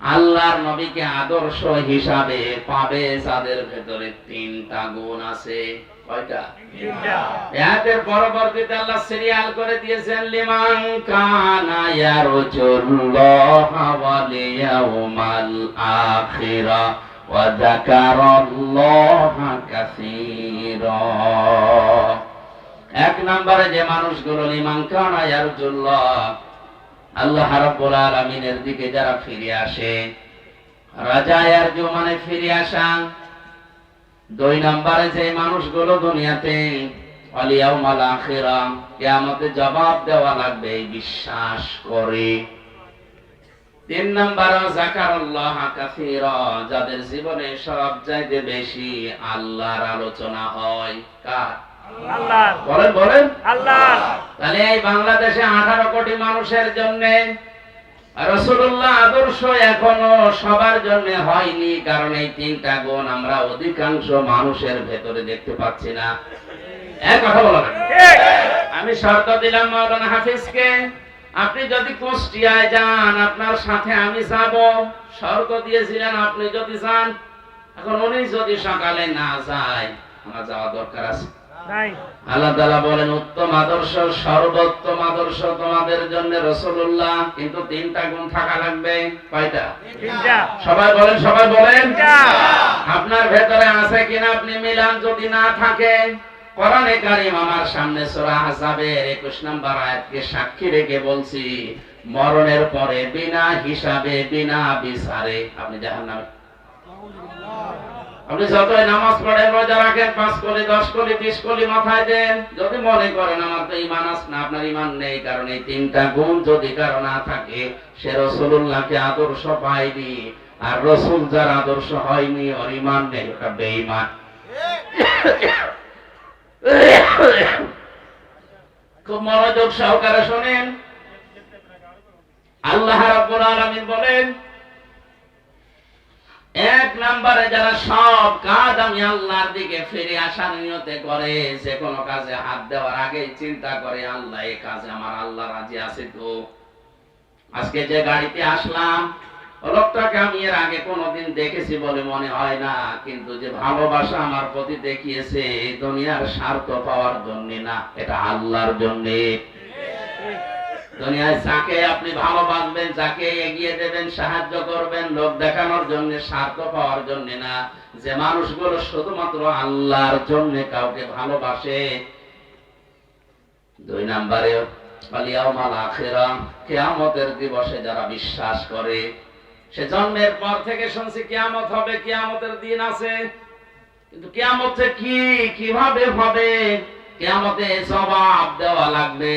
আল্লাহর নবীকে আদর্শ হিসাবে পাবে যাদের ভেতরে তিনটা গুণ আছে। কয়টা? এর পরবর্তীতে আল্লাহ সিরিয়াল করে দিয়েছেন লিমান কানা ইয়ারজুল্লাহ ওয়াল আখিরা ওয়া যাকারাল্লাহা কাসীরা। এক নম্বরে যে মানুষগুলো লিমান কানা ইয়ারজুল্লাহ আল্লাহ রাব্বুল আলামিনের দিকে যারা ফিরে আসে, রাজা ইয়ারজু মানে ফিরে আসা, দুই নম্বরে যে মানুষগুলো দুনিয়াতে অলিয়াউমাল আখিরা, কিয়ামতে জবাব দেওয়া লাগবে বিশ্বাস করে। তিন নম্বর জাকারাল্লাহ কাসীরা, যাদের জীবনে সব চাইতে বেশি আল্লাহর আলোচনা হয় কার? আল্লাহ বলেন বলেন। আল্লাহ। তাহলে এই বাংলাদেশে আঠারো কোটি মানুষের জন্য রসুল্লাহ আদর্শ এখনও সবার জন্য হয়নি কারণ এই তিনটা গুণ আমরা অধিকাংশ মানুষের ভেতরে দেখতে পাচ্ছি না। এক কথা বলো আমি শর্ত দিলাম মৌলানা হাফিজকে আপনি যদি কুষ্টিয়ায় যান আপনার সাথে আমি যাব। শর্ত দিয়েছিলেন আপনি যদি যান এখন উনি যদি সকালে না যায় আমার যাওয়া দরকার আছে। আল্লাহ তাআলা বলেন উত্তম আদর্শ সর্বোত্তম আদর্শ তোমাদের জন্য রসুল্লাহ কিন্তু তিনটা গুণ থাকা লাগবে। কয়টা? সবাই বলেন সবাই বলেন। আপনার ভেতরে আছে কিনা আপনি মিলান যদি না থাকে কোরআনে কারিম আমার সামনে সূরা আহজাবের 21 নম্বর আয়াতকে সাক্ষী রেখে বলছি মরণের পরে বিনা হিসাবে বিনা বিচারে আপনি জাহান্নামে আপনি যতই নামাজ পড়েন রোজা রাখেন, পাঁচ কলি, দশ কলি, বিশ কলি মাথায় দেন। যদি মনে করেন আমার তো ইমান আস না, আপনার ইমান নেই, কারণ এই তিনটা গুণ যদি কারও না থাকে, সে রসুল্লাহকে আদর্শ পায়নি। আর রসুল যার আদর্শ হয়নি, ওর ইমান নেই, ওটা বেঈমান। খুব মনোযোগ সহকারে শোনেন। আল্লাহ রাব্বুল আলামিন বলেন এক নম্বরে যারা সব কাজ আমি আল্লাহর দিকে ফিরে আসার নিয়তে করে, যে কোনো কাজে হাত দেওয়ার আগেই চিন্তা করে, আল্লাহ এই কাজে আমার আল্লাহ রাজি আছে তো? আজকে যে গাড়িতে আসলাম লোকটাকে আমি এর আগে কোনোদিন দেখেছি বলে মনে হয় না, কিন্তু যে ভালোবাসা আমার প্রতি দেখিয়েছে, এই দুনিয়ার স্বার্থ পাওয়ার জন্য না, এটা আল্লাহর জন্যে। দুনিয়ায় যাকে আপনি ভালোবাসবেন, যাকে এগিয়ে দেবেন, সাহায্য করবেন লোক দেখানোর জন্য স্বার্থ পাওয়ার জন্য না। যে মানুষগুলো শুধুমাত্র আল্লাহর জন্য কাউকে ভালোবাসে। দুই নম্বরে আলিয়াউমাল আখিরা, কিয়ামতের দিবসে যারা বিশ্বাস করে, সে জন্মের পর থেকে শুনছি কেয়ামত হবে, কেয়ামতের দিন আছে। কিন্তু কেয়ামত কি, কীভাবে হবে? কিয়ামতে জবাব দেওয়া লাগবে।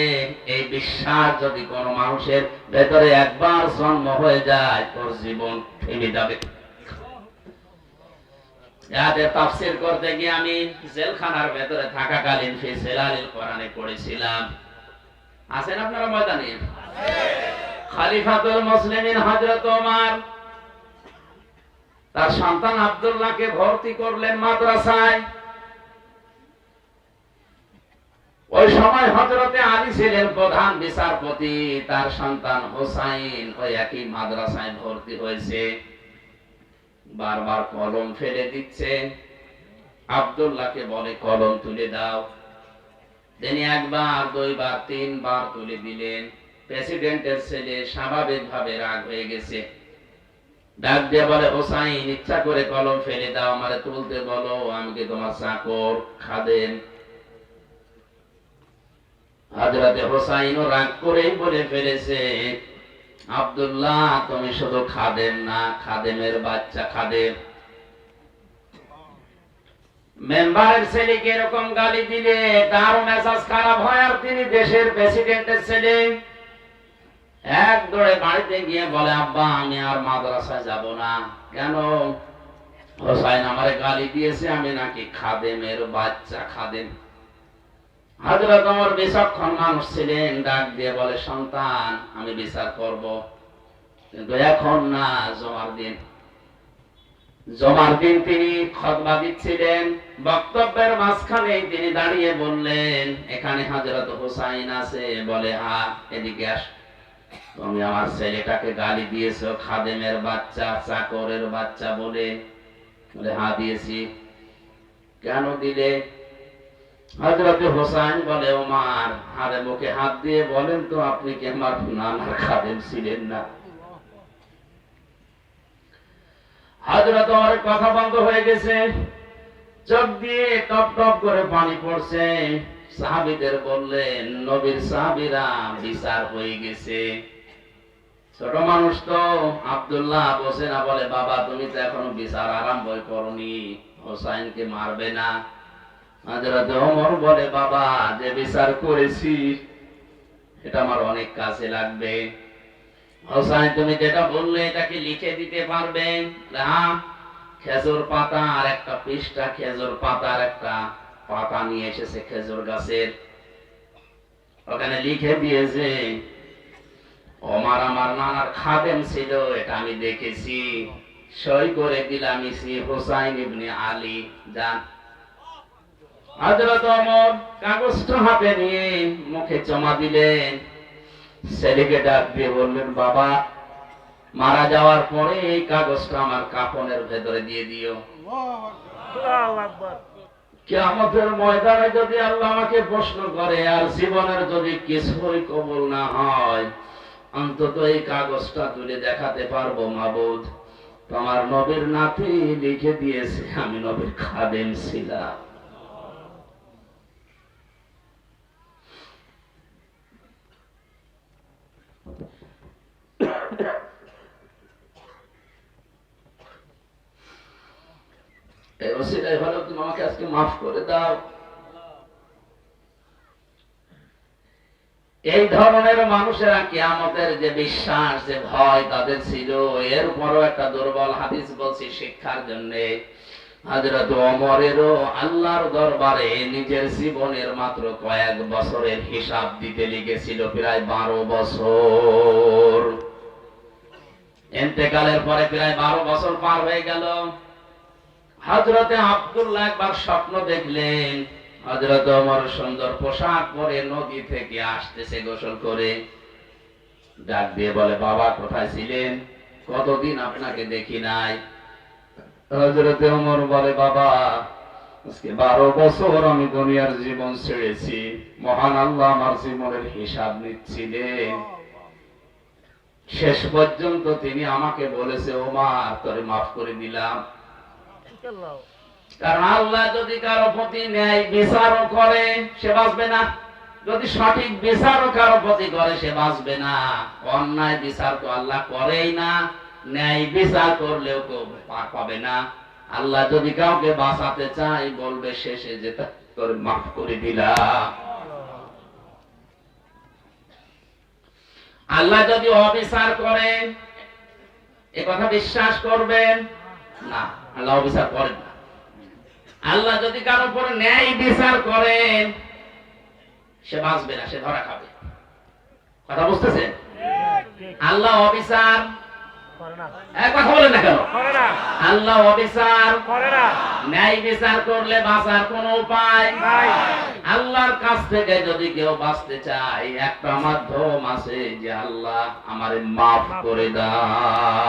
এই বিশ্বাস যদি কোনো মানুষের ভেতরে একবার জন্ম হয়ে যায়, তোর জীবন থেমে যাবে। করতে গিয়ে আমি জেলখানার ভেতরে থাকাকালীন সেলালিল কোরআনে পড়েছিলাম। আছেন আপনারা ময়দানে? খালিফাতুল মুসলিমিন হযরত ওমর, তার সন্তান আব্দুল্লাহকে ভর্তি করলেন মাদ্রাসায়। ওই সময় হজরতে আলী ছিলেন প্রধান বিচারপতি তার সন্তান হোসাইন ওই একই মাদ্রাসায় ভর্তি হয়েছে। বারবার কলম ফেলে দিচ্ছে। আব্দুল্লাহকে বলে কলম তুলে দাও। তিনি একবার দুইবার তিনবার তুলে দিলেন। প্রেসিডেন্টের ছেলে স্বাভাবিকভাবে রাগ হয়ে গেছে। ডাক দিয়ে বলে হোসাইন ইচ্ছা করে কলম ফেলে দাও আমারে তুলতে বলো আমি কি তোমার চাকর? খাদেন হাজরাতে হোসাইনও রাগ করেই বলে ফেলেছে, আব্দুল্লাহ, তুমি শুধু খাদেম না, খাদেমের বাচ্চা খাদেম। মেম্বারের ছেলেকে এরকম গালি দিলে খারাপ হয় আর তিনি দেশের প্রেসিডেন্টের ছেলে। এক দৌড়ে বাড়িতে গিয়ে বলে, আব্বা, আমি আর মাদ্রাসায় যাব না। কেন? হোসাইন আমারে গালি দিয়েছে, আমি নাকি খাদেমের বাচ্চা খাদেম। হযরত ওমর বিচক্ষণ মানুষ ছিলেন, ডাক দিয়ে বলে, সন্তান, আমি বিচার করব। কিন্তু এখন না, জমার দিন। জমার দিন তিনি খতবা দিচ্ছিলেন। বক্তব্যের মাঝখানে তিনি দাঁড়িয়ে বললেন, এখানে হযরত হুসাইন আছে, বলে হা এদিকে আস। তুমি আমার ছেলেটাকে গালি দিয়েছ, খাদেমের বাচ্চা, চাকরের বাচ্চা বলে। বলে হ্যাঁ দিয়েছি। কেন দিলে? হজরতে হোসাইন বলে, ওমার হারে মুখে হাত দিয়ে বলেন তো, আপনি কি আমার নানার খাদেম ছিলেন না? হজরত আমার কথা বন্ধ হয়ে গেছে। চোখ দিয়ে টপ টপ করে পানি পড়ছে। সাহাবিদের বললেন, নবীর সাহাবিরা বিচার হয়ে গেছে। ছোট মানুষ তো, আবদুল্লাহ বসে না বলে, বাবা, তুমি তো এখনও বিচার আরম্ভ করনি। হোসাইনকে মারবে না। হযরত ওমর বলে, বাবা, যে বিচার করেছি, এটা আমার অনেক কাজে লাগবে। হোসাইন, তুমি যেটা বললে, এটাকে লিখে দিতে পারবে? হ্যাঁ খেজুর পাতা আর একটা পৃষ্ঠা, খেজুর পাতা আর একটা পাতা নিয়ে এসেছে খেজুর গাছের। ওখানে লিখে দিয়েছে, ওমার আমার নানার খাদেম ছিল, এটা আমি দেখেছি। সই করে দিলাম ইসি হোসাইন ইবনে আলী, যান। হযরত ওমর কাগজটা হাতে নিয়ে মুখে জমা দিলেন। ছেলেকে ডাক দিয়ে বললেন বাবা মারা যাওয়ার পরে এই কাগজটা আমার কাপনের ভেতরে দিয়ে দিও। আমাদের ময়দানে যদি আল্লাহ আমাকে প্রশ্ন করে আর জীবনের যদি কিছুই কবুল না হয় অন্তত এই কাগজটা তুলে দেখাতে পারব মাবুদ। তোমার নবীর নাতি লিখে দিয়েছে আমি নবীর খাদেম ছিলাম। এই ভালো, তুমি আমাকে আজকে মাফ করে দাও। এই ধরনের মানুষেরা কিয়ামতের যে বিশ্বাস, যে ভয় তাদের ছিল, এর উপরও একটা দুর্বল হাদিস বলছি শিক্ষার জন্য। হাজরত অমরেরও আল্লাহর দরবারে নিজের জীবনের মাত্র কয়েক বছরের হিসাব দিতে লিখেছিল, প্রায় বারো বছর। এতেকালের পরে প্রায় বারো বছর পার হয়ে গেল। হজরতে আব্দুল্লাহ একবার স্বপ্ন দেখলেন, হজরত অমর সুন্দর পোশাক পরে নদী থেকে আসতেছে গোসল করে। ডাক দিয়ে বলে, বাবা, কোথায় ছিলেন? কতদিন আপনাকে দেখি নাই? হজরতে অমর বলে, বাবা, আজকে বারো বছর আমি দুনিয়ার জীবন ছেড়েছি। মহান আল্লাহ আমার জীবনের হিসাব নিচ্ছিলেন। শেষ পর্যন্ত তিনি আমাকে বলেছে, ওমা, তোরে মাফ করে দিলাম। কারণ আল্লাহ যদি কারও প্রতি ন্যায় বিচারও করে, সে বাঁচবে না। যদি সঠিক বিচারও কারও প্রতি করে, সে বাঁচবে না। অন্যায় বিচার তো আল্লাহ করেই না। ন্যায় বিচার করলেও কেউ পাবে না। আল্লাহ যদি কাউকে বাঁচাতে চাই বলবে, শেষে যে তোর মাফ করে দিলাম। আল্লাহ যদি অবিচার করেন, এ কথা বিশ্বাস করবেন। না আল্লাহ অবিচার করেন না। আল্লাহ যদি কারোর উপর ন্যায় বিচার করেন সে বাঁচবে না সে ধরা খাবে। কথা বুঝতেছেন? আল্লাহ অবিচার কথা বলেন না কেন? আল্লাহ অবিচার ন্যায় বিচার করলে বাঁচার কোন উপায় আল্লাহর কাছ থেকে যদি কেউ বাঁচতে চায় একটা মাধ্যম আছে যে আল্লাহ আমারে মাফ করে দাও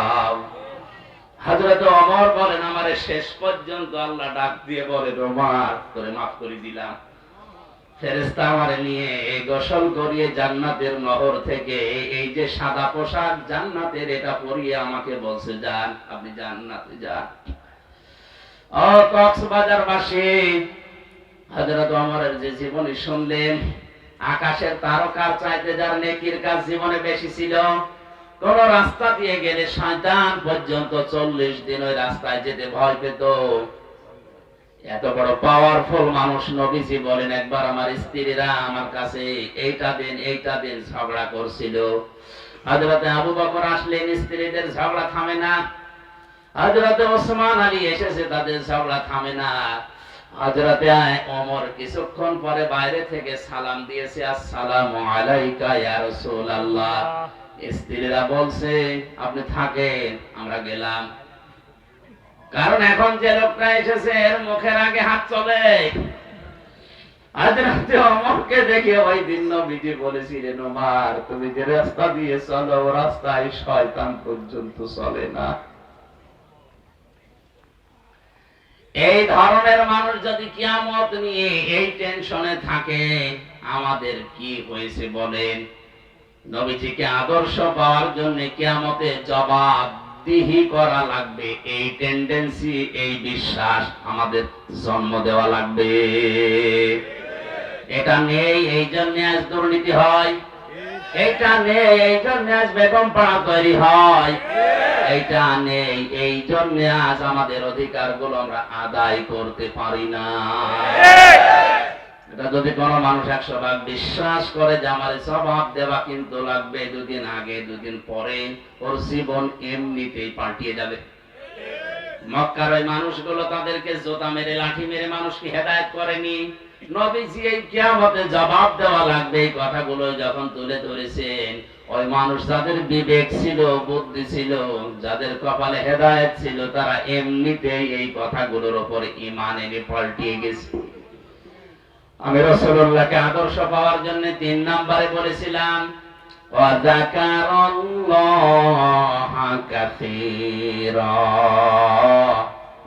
হাজরত অমর বলেন, আমারে শেষ পর্যন্ত আল্লাহ ডাক দিয়ে বলে রোমার করে মাফ করে দিলাম। ফেরেস্তা আমারে নিয়ে এই গোসল করিয়ে জান্নাতের নহর থেকে এই যে সাদা পোশাক জান্নাতের এটা পরিয়ে আমাকে বলছে, যান, আপনি জান্নাতে যান। ও কক্সবাজার বাসী হযরত ওমরের যে জীবনী শুনলেন, আকাশের তারকার চাইতে যার নেকির কাজ জীবনে বেশি ছিল কোন রাস্তা দিয়ে গেলে শয়তান পর্যন্ত চল্লিশ দিন ওই রাস্তায় যেতে ভয় পেত। এত বড় পাওয়ারফুল মানুষ নবীজি বলেন, একবার আমার স্ত্রীরা আমার কাছে এইটা দিন এইটা দিন, ঝগড়া করছিল। হজরতে আবু বকর আসলেন, স্ত্রীদের ঝগড়া থামে না। হজরতে ওসমান আলী এসেছে, তাদের ঝগড়া থামে না। হজরতে ওমর কিছুক্ষণ পরে বাইরে থেকে সালাম দিয়েছে, আসসালামু আলাইকা ইয়া রাসূলুল্লাহ। স্ত্রীরা বলছে, আপনি থাকেন, আমরা গেলাম। কারণ এখন যে লোকটা এসেছে, এর মুখের আগে হাত চলে। আজ রাতে অমরকে দেখে ওই বলেছিলেন, ওমার, তুমি যে রাস্তা দিয়ে চলো রাস্তায় শয়তান পর্যন্ত চলে না। এই ধরনের মানুষ যদি কিয়ামত নিয়ে এই টেনশনে থাকে, আমাদের কি হয়েছে বলেন? নবীজিকে আদর্শ পাওয়ার জন্য কিয়ামতে জবাব দিহি করা লাগবে। এই টেন্ডেন্সি এই বিশ্বাস আমাদের জন্ম দেওয়া লাগবে। এটা নেই, এই জন্য আজ দুর্নীতি হয়। এইটা নেই, এই জন্য আজ বেগম পাড়া তৈরি হয়। এইটা নেই, এই জন্য আজ আমাদের অধিকারগুলো আমরা আদায় করতে পারি না। এটা যদি কোনো মানুষ একশো ভাগ বিশ্বাস করে যে আমার স্বভাব দেওয়া কিন্তু লাগবে দুদিন আগে, দুদিন পরে, ওর জীবন এমনিতেই পাল্টিয়ে যাবে। মক্কার ওই মানুষগুলো তাদেরকে জোতা মেরে, লাঠি মেরে মানুষকে হেদায়ত করেনি। নবীজি এই কিয়ামতে জবাব দেওয়া লাগবে এই কথাগুলো যখন তুলে ধরেছেন। ওই মানুষ যাদের বিবেক ছিল, বুদ্ধি ছিল, যাদের কপালে হেদায়েত ছিল, তারা এমনিতেই এই কথাগুলোর উপরে ইমান এনে পাল্টিয়ে গেছে। আমি রসুল্লাহকে আদর্শ পাওয়ার জন্য তিন নাম্বারে বলেছিলাম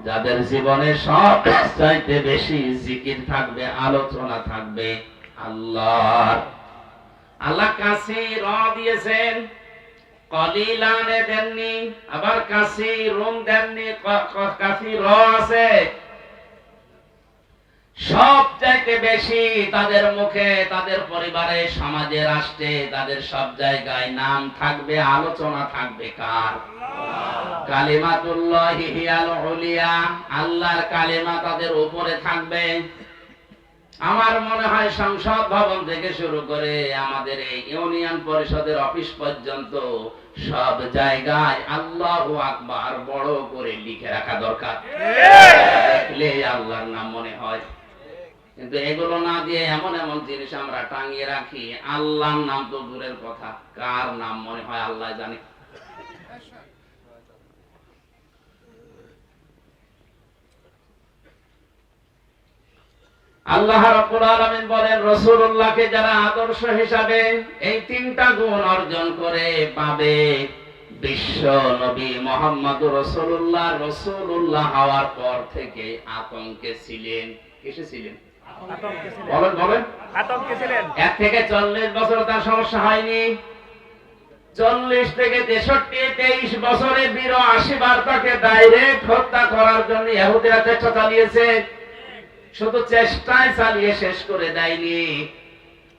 যাদের জীবনে সব চাইতে বেশি জিকির থাকবে, আলোচনা থাকবে আল্লাহ আল্লাহ কাছে র দিয়েছেন, কলিলানে দেননি, আবার কাশি রুম দেননি কাশি র আছে। সব চাইতে বেশি তাদের মুখে তাদের পরিবারে সমাজে রাষ্ট্রে তাদের সব জায়গায় নাম থাকবে আলোচনা থাকবে কার? কালিমাতুল্লাহি হিয়াল উলিয়া। আল্লাহর কালিমা তাদের উপরে থাকবে। আমার মনে হয় সংসদ ভবন থেকে শুরু করে আমাদের এই ইউনিয়ন পরিষদের অফিস পর্যন্ত সব জায়গায় আল্লাহু আকবার বড় করে লিখে রাখা দরকার। দেখলে আল্লাহর নাম মনে হয়। কিন্তু এগুলো না দিয়ে এমন এমন জিনিস আমরা টাঙিয়ে রাখি। আল্লাহর নাম তো দূরের কথা। কার নাম মনে হয় আল্লাহ জানে? আল্লাহ রাব্বুল আলামিন বলেন, রাসূলুল্লাহকে যারা আদর্শ হিসাবে এই তিনটা গুণ অর্জন করে পাবে, বিশ্ব নবী মোহাম্মদ রাসূলুল্লাহ রাসূলুল্লাহ হওয়ার পর থেকে আতঙ্কে ছিলেন। কিসে ছিলেন? বলেন বলেন। আতঙ্কে ছিলেন। এক থেকে চল্লিশ বছর তার সমস্যা হয়নি। চল্লিশ থেকে তেষট্টি তেইশ বছরে বীর আশি বার তাকে ডাইরেক্ট হত্যা করার জন্য ইহুদিরা চেষ্টা চালিয়েছে। শুধু চেষ্টায় চালিয়ে শেষ করে দেয়নি।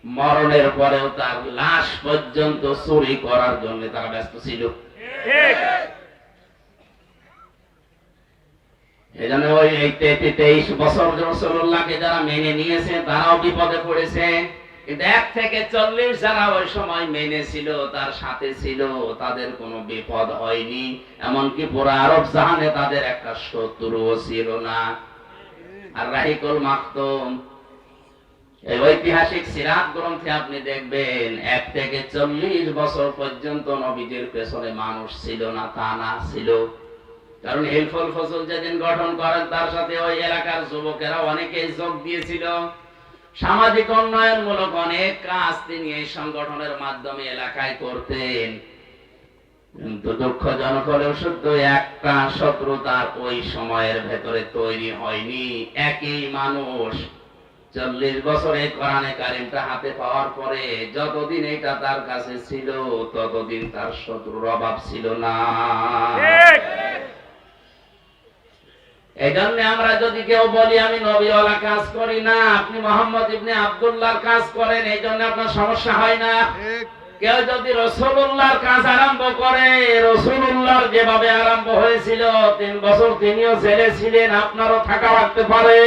মরণের পরেও তার লাশ পর্যন্ত চুরি করার জন্য তারা ব্যস্ত ছিল। ঠিক। এই জন্য ওই তেইশ বছর রসুল্লাহকে যারা মেনে নিয়েছে, তারাও বিপদে পড়েছে। কিন্তু এক থেকে চল্লিশ যারা ওই সময় তার সাথে ছিল, তাদের কোনো বিপদ হয়নি। এমনকি পুরো আরব জাহানে তাদের একটা শত্রুও ছিল না। আর রাহিকুল এই ঐতিহাসিক সিরাত গ্রন্থে আপনি দেখবেন, এক থেকে চল্লিশ বছর পর্যন্ত নবীদের পেছনে মানুষ ছিল না, তা না, ছিল। কারণ হেলফল ফসল যেদিন গঠন করেন, তার সাথে ওই এলাকার যুবকেরা অনেকেই যোগ দিয়েছিল। সামাজিক উন্নয়নমূলক অনেক কাজ তিনি এই সংগঠনের মাধ্যমে এলাকায় করতেন। কিন্তু দুঃখজনক হলেও সত্য একটা শত্রুতার ওই সময়ের ভেতরে তৈরি হয়নি, একই মানুষ। চল্লিশ বছরে কোরআনে কারিমটা হাতে পাওয়ার পরে যতদিন এটা তার কাছে ছিল, ততদিন তার শত্রুর অভাব ছিল না। এই জন্য আমরা যদি কেউ বলি আমি নবীওয়ালা কাজ করি না আপনি মোহাম্মদ ইবনে আব্দুল্লাহর কাজ করেন এই জন্য আপনার সমস্যা হয় না। কেউ যদি রসুল্লাহর কাজ আরম্ভ করে রসুল্লাহর যেভাবে আরম্ভ হয়েছিল তিন বছর তিনিও জেলে ছিলেন আপনারও থাকা রাখতে পারে।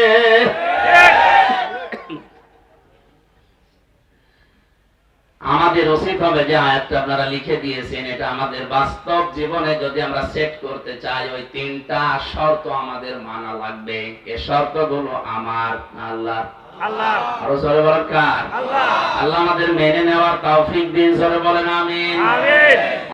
আমাদের উচিত হবে যে আয়াতটা আপনারা লিখে দিয়েছেন এটা আমাদের বাস্তব জীবনে যদি আমরা সেট করতে চাই ওই তিনটা শর্ত আমাদের মানা লাগবে। এ শর্তগুলো আমার আল্লাহ আল্লাহ। আরও জোরে বলেন কার? আল্লাহ। আল্লাহ আমাদের মেনে নেওয়ার তৌফিক দিন জোরে বলেন আমি আমিন।